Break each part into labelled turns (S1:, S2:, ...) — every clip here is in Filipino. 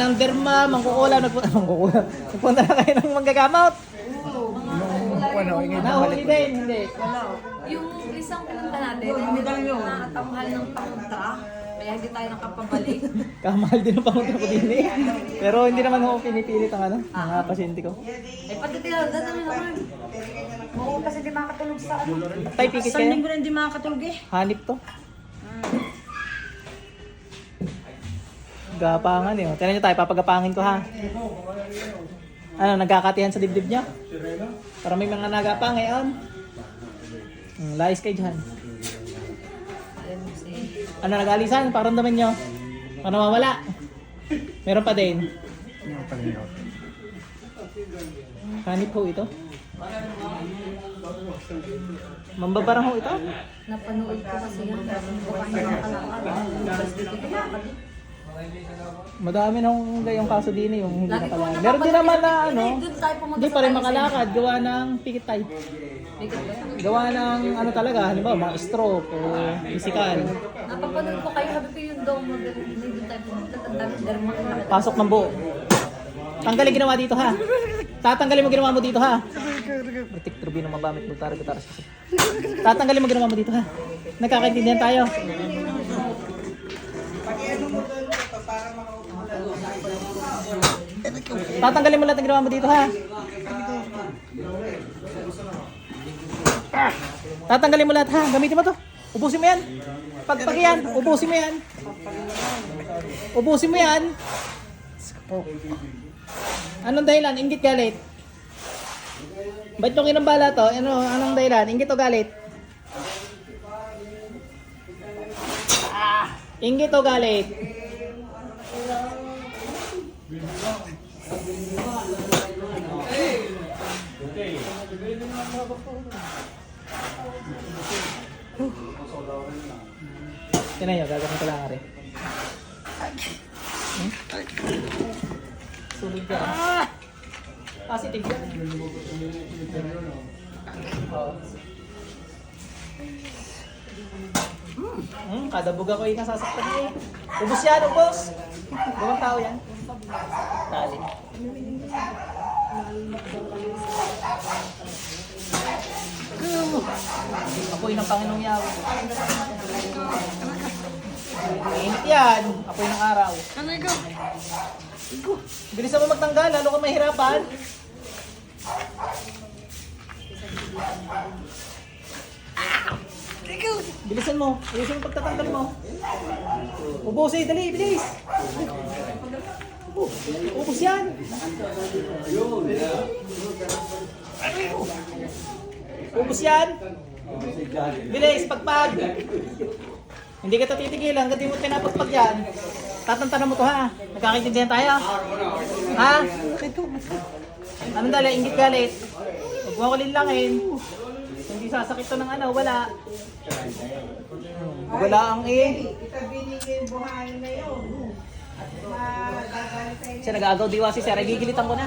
S1: Ng derma, mangkukulam, nagpunta, mangkukulam. Nagpunta na kayo ng manggagamot.
S2: Ano,
S1: Nahuli din, hindi.
S3: Yung isang punta natin, hindi tayo nakatamahal ng pamunta. Kaya hindi tayo nakapabalik.
S1: Kamahal din ang pangunta ko din eh. Pero hindi naman ako pinipilit ang ano, mga pasyente ko.
S3: eh, pati tayo, dadami naman. Oo, kasi di makatulog sa ano.
S1: Tay, pikit
S3: Sa
S1: kayo.
S3: linggo na hindi makakatulog eh.
S1: Hanip to. Gapangan eh. Tignan nyo tayo, papagapangin ko ha. Ano, nagkakatihan sa dibdib niya? Para may mga nagapang ngayon. Hmm, layas kayo dyan. Ano, nag-alisan? Parang naman nyo. Ano mawala? Meron pa din. Hanip ho ito. Mambabarang ho ito.
S3: Napanood ko kasi yan. Hindi ko
S1: Madami nung gayong kaso din eh, yung hindi
S3: Lagi ko
S1: nakalakad. Meron din naman na ano,
S3: Doon tayo pumunta
S1: hindi pa rin makalakad. Gawa ng pikit tayo.
S3: Bigat ba?
S1: Gawa ng ano talaga, halimbawa mga stroke o physical.
S3: Napapanood ko kayo, sabi ko yung daw mo, doon tayo pumunta. Derma ko nakita.
S1: Pasok ng buo. Tanggalin ginawa dito ha. Tatanggalin mo ginawa mo dito ha. Bertik turbino mabamit mo tara gitaras kasi. Tatanggalin mo ginawa mo dito ha. Nagkakaintindihan tayo. Tatanggalin mo lahat ng ginawa mo dito ha. Tatanggalin mo lahat ha. Gamitin mo to. Ubusin mo yan. Pagpag yan. Ubusin mo yan. Ubusin mo yan. Anong dahilan? Ingit galit? Ba't yung kinambala to? Ano, anong dahilan? Ingit o galit? Ah, ingit o galit? Tinan nyo, gagawin ko lang rin. Hmm? Sulit ka. Ah! Positive yan. Oo. Hmm, kada buga ko yung nasasaktan niya. Ubus yan, ubus! Gawang tao yan. Dali. Apoy ng Panginoong Yahweh. Mainit yan. Apoy ng araw. Bilisan mo magtanggal, lalo ka mahirapan. Bilisan mo. Bilisan mo pagtatanggal mo. Ubusin, dali, bilis. Ubus, ubus yan. Ubus yan. Bilis, pagpag. Hindi ka tatitigil hanggang di mo pinapagpag yan. Tatantanan mo to ha. Nagkakaintindihan tayo. Ha? Anong dali? Ingit galit. Huwag mo ako linlangin. Hindi sasakit to ng ano, wala. Wala ang eh. Siya nag-agaw diwa si Sir. Gigilitan ko na.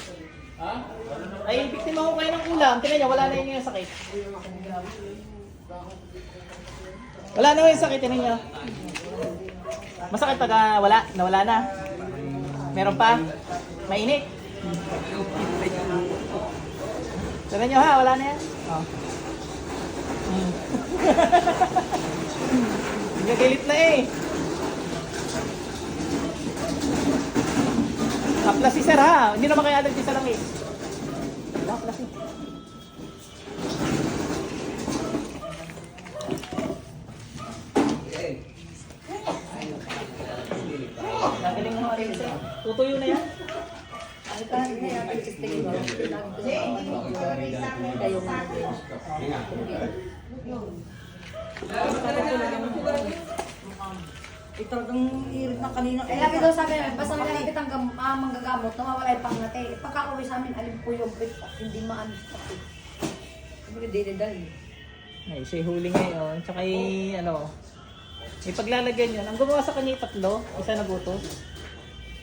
S1: Ay, biktima ko kayo ng ulam. Tingnan niyo, wala na yun yung sakit. Wala na yung sakit, tingnan niyo. Masakit pag ah, wala, nawala na. Meron pa? Mainit. Tingnan niyo ha, wala na yan. Oh. Nagagilit na eh. Haplas si sir ha. Hindi naman kaya allergy sa langis. Sir. Tutuyo na yan.
S3: Ay, kahit na yan. Kayo nga.
S4: Eh, talagang irit na kanina.
S5: Eh, lagi daw sabi basta nakikita ang gam- ah, manggagamot, nawawala yung pangate. Eh, pagka uwi sa amin, alin po yung bit hindi maano.
S4: Sabi ko, dili-dali.
S1: Ay, siya huli ngayon. Tsaka yung, ano, may paglalagyan yun. Ang gumawa sa kanya yung tatlo, isa nagutos.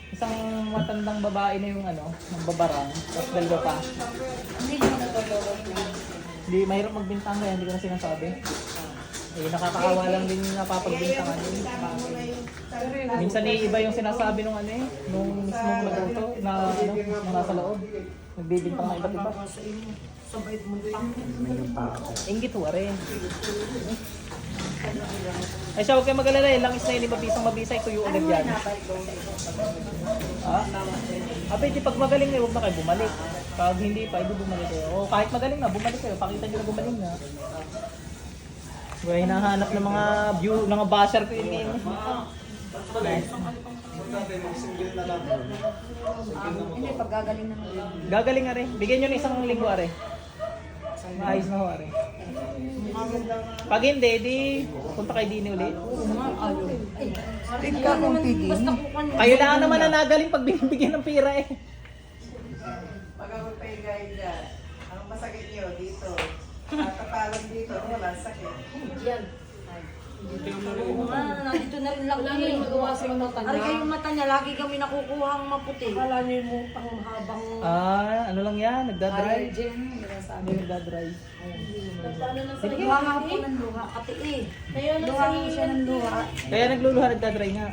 S1: Isang matandang babae na yung ano, ng babarang. Tapos dalawa pa.
S5: Hindi naman nagoloko.
S1: Hindi, mahirap magbintang kaya hindi ko na sinasabi. Eh, nakakaawa lang din yung napapagbintangan yun. Minsan eh, iba yung sinasabi nung ano eh, nung mismong naguto na ano, nasa loob. Nagbibintang na iba't iba.
S4: Sabay muntang.
S1: Ingit ho rin. Ay siya, huwag kayo mag-alala eh. Langis na yun, lima pisang mabisay, tuyo agad yan. Ha? Abe, di pag magaling na, huwag na kayo bumalik. Pag hindi pa, hindi bumalik kayo. O kahit magaling na, bumalik kayo. Pakita nyo na gumaling na. Well, hinahanap ng mga view, ng mga basher ko yun yun.
S5: Hindi, pag gagaling naman.
S1: Gagaling nga rin. Bigyan nyo na isang linggo are. Maayos na ho are. Pag hindi, di punta kay Dini ulit.
S4: Ikaw naman, basta kukan.
S1: Kayo lang naman na nagaling pag binibigyan ng pira eh.
S6: Pag ako pa yung guide dyan, ang masakit nyo dito. Tatapalan dito, wala sakit.
S4: Oo nga, nandito na rin lang
S3: Wala na yung magawa sa mga mata niya.
S4: kayong mata niya, lagi kami nakukuha ang maputi.
S3: Akala niyo yung pang habang
S1: Ah, ano lang yan, nagdadrive.
S3: allergen.
S1: Ano yung nagdadrive?
S3: Paano na sa
S4: Nagkuha nga po ng luha, kati eh.
S3: Kaya na
S4: Luha nga siya ng luha.
S1: Kaya nagluluha, nagdadrive nga.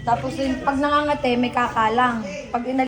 S4: Tapos yung pag nangangate, may kakalang. Pag inal